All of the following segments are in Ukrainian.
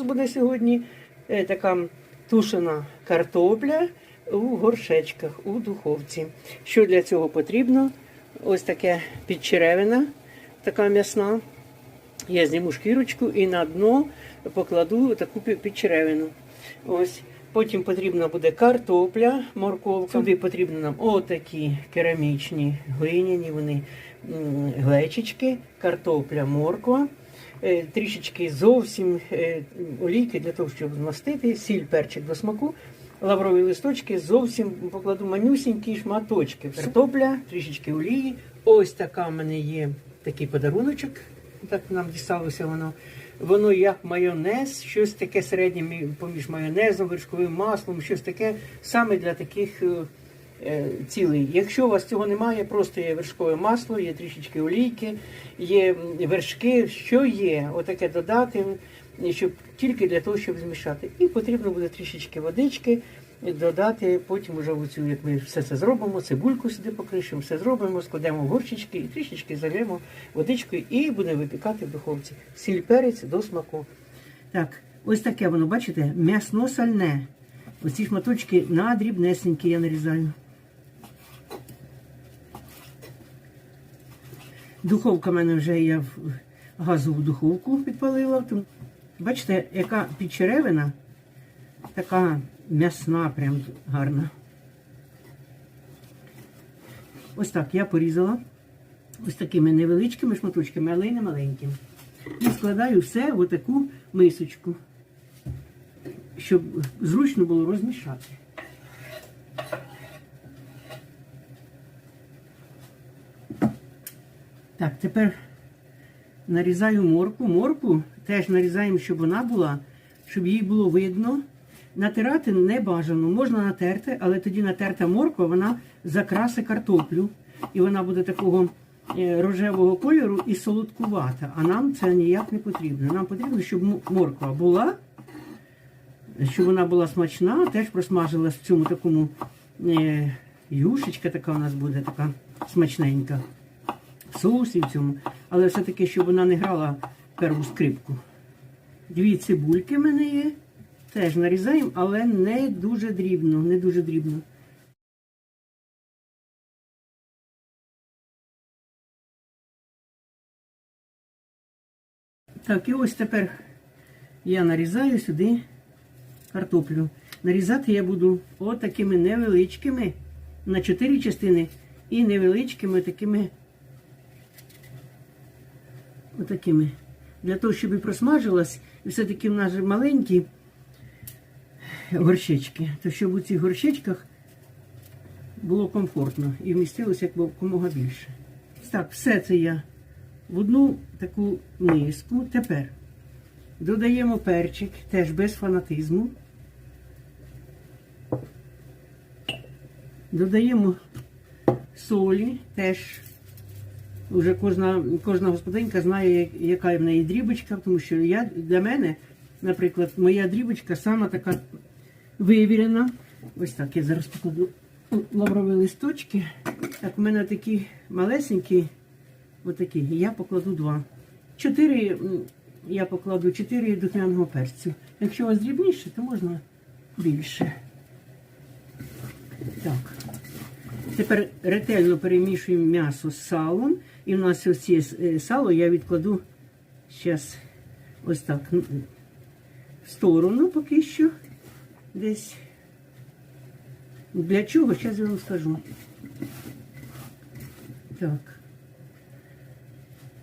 нас буде сьогодні е, така тушена картопля у горшечках у духовці. Що для цього потрібно? Ось таке підчеревина, така м'ясна. Я зніму шкірочку і на дно покладу таку підчеревину. Ось. Потім потрібна буде картопля, морковка. Сюди потрібно нам отакі керамічні глиняні вони м, глечички, картопля, морква, трішечки зовсім е, олійки для того, щоб змастити, сіль, перчик до смаку, лаврові листочки, зовсім покладу манюсінькі шматочки. Картопля, трішечки олії. Ось така в мене є такий подаруночок. Так нам дісталося воно. Воно як майонез, щось таке середнє поміж майонезом, вершковим маслом, щось таке саме для таких е, е. Якщо у вас цього немає, просто є вершкове масло, є трішечки олійки, є вершки, що є, отаке додати, щоб тільки для того, щоб змішати. І потрібно буде трішечки водички додати, потім уже оцю, як ми все це зробимо, цибульку сюди покришимо, все зробимо, складемо в горщички і трішечки зальємо водичкою і будемо випікати в духовці. Сіль перець до смаку. Так, ось таке воно, бачите, м'ясно-сальне. Оці шматочки на дрібнесенькі я нарізаю. Духовка в мене вже я газову духовку підпалила. Бачите, яка підчеревина, така м'ясна, прям гарна. Ось так я порізала ось такими невеличкими шматочками, але й не маленькими. І складаю все в таку мисочку, щоб зручно було розмішати. Так, тепер нарізаю морку. Морку теж нарізаємо, щоб вона була, щоб її було видно. Натирати не бажано. Можна натерти, але тоді натерта морква, вона закраси картоплю. І вона буде такого е, рожевого кольору і солодкувата. А нам це ніяк не потрібно. Нам потрібно, щоб морква була, щоб вона була смачна, теж просмажилась в цьому такому е, юшечка така у нас буде, така смачненька соусі в цьому, але все-таки, щоб вона не грала перву скрипку. Дві цибульки в мене є. Теж нарізаємо, але не дуже дрібно, не дуже дрібно. Так, і ось тепер я нарізаю сюди картоплю. Нарізати я буду отакими невеличкими на чотири частини і невеличкими такими отакими. Для того, щоб і просмажилась, і все-таки в нас же маленькі горщички, то щоб у цих горщичках було комфортно і вмістилося якомога більше. Так, все це я в одну таку миску. Тепер додаємо перчик, теж без фанатизму. Додаємо солі, теж Уже кожна, кожна господинка знає, яка в неї дрібочка, тому що я, для мене, наприклад, моя дрібочка сама така вивірена. Ось так, я зараз покладу лаврові листочки. Так, у мене такі малесенькі, отакі, я покладу два. Чотири, я покладу чотири духмяного перцю. Якщо у вас дрібніше, то можна більше. Так. Тепер ретельно перемішуємо м'ясо з салом. І в нас ось є е, сало, я відкладу зараз ось так в сторону поки що. Десь. Для чого? Зараз я вам скажу. Так.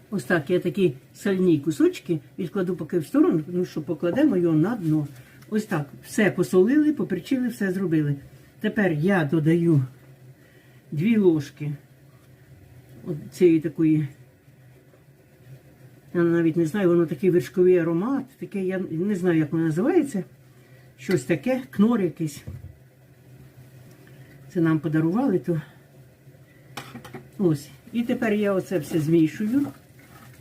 Ось так я такі сальні кусочки відкладу поки в сторону, тому що покладемо його на дно. Ось так. Все посолили, поперчили, все зробили. Тепер я додаю дві ложки от цієї такої. Я навіть не знаю, воно такий вершковий аромат, таке, я не знаю, як воно називається. Щось таке, кнор якийсь. Це нам подарували, то ось. І тепер я оце все змішую.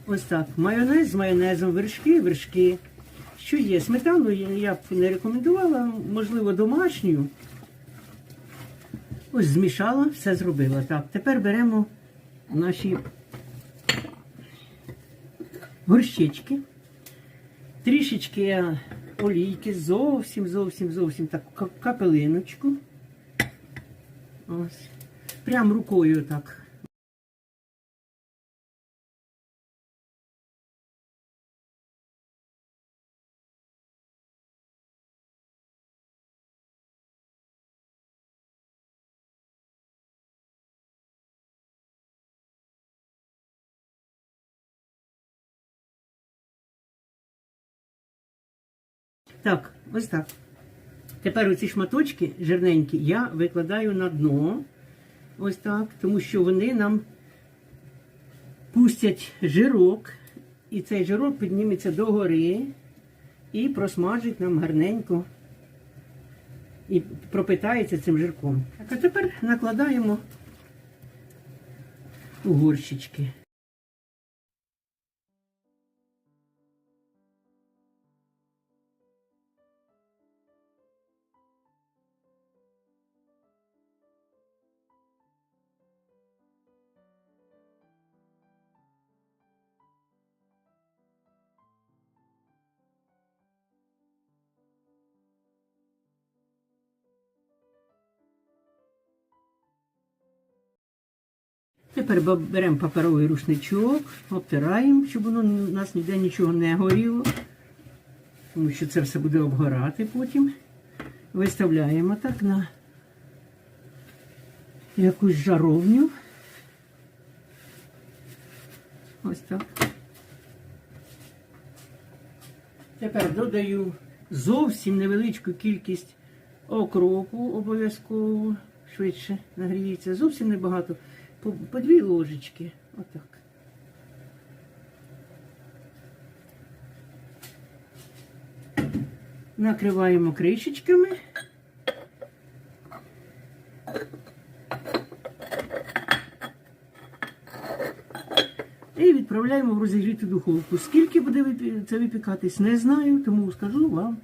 Ось так. Майонез з майонезом, вершки, вершки. Що є? Сметану я б не рекомендувала, можливо, домашню. Ось змішала, все зробила. Так, тепер беремо наші горщички. Трішечки олійки зовсім, зовсім, зовсім так капелиночку. Ось. Прям рукою так. Так, ось так. Тепер оці шматочки жирненькі я викладаю на дно. Ось так, тому що вони нам пустять жирок, і цей жирок підніметься догори і просмажить нам гарненько і пропитається цим жирком. Так, а тепер накладаємо у горщички. Тепер беремо паперовий рушничок, обтираємо, щоб воно у нас ніде нічого не горіло, тому що це все буде обгорати потім. Виставляємо так на якусь жаровню. Ось так. Тепер додаю зовсім невеличку кількість окропу обов'язково. Швидше нагріється. Зовсім небагато. По, по дві ложечки. Отак. Накриваємо кришечками. І відправляємо в розігріту духовку. Скільки буде це випікатись, не знаю, тому скажу вам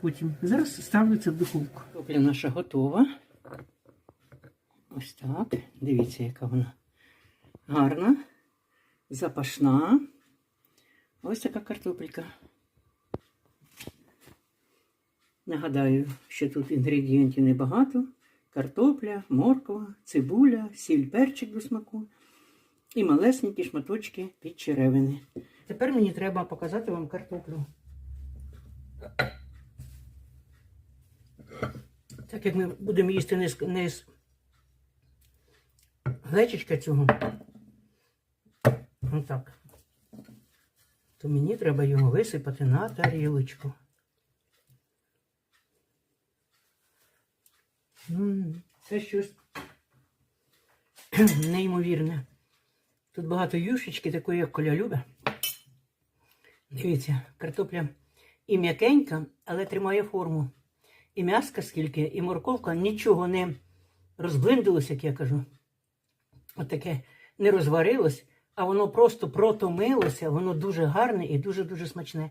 потім. Зараз ставлю це в духовку. Картопля наша готова. Ось так. Дивіться, яка вона гарна, запашна. Ось така картопелька. Нагадаю, що тут інгредієнтів небагато. Картопля, морква, цибуля, сіль, перчик до смаку і малесенькі шматочки під черевини. Тепер мені треба показати вам картоплю. Так як ми будемо їсти не з, не з глечичка цього, отак, то мені треба його висипати на тарілочку. Це щось неймовірне. Тут багато юшечки, такої, як Коля любить. Дивіться, картопля і м'якенька, але тримає форму. І м'яска скільки, і морковка нічого не розблиндилось, як я кажу. Таке не розварилось, а воно просто протомилося, воно дуже гарне і дуже-дуже смачне.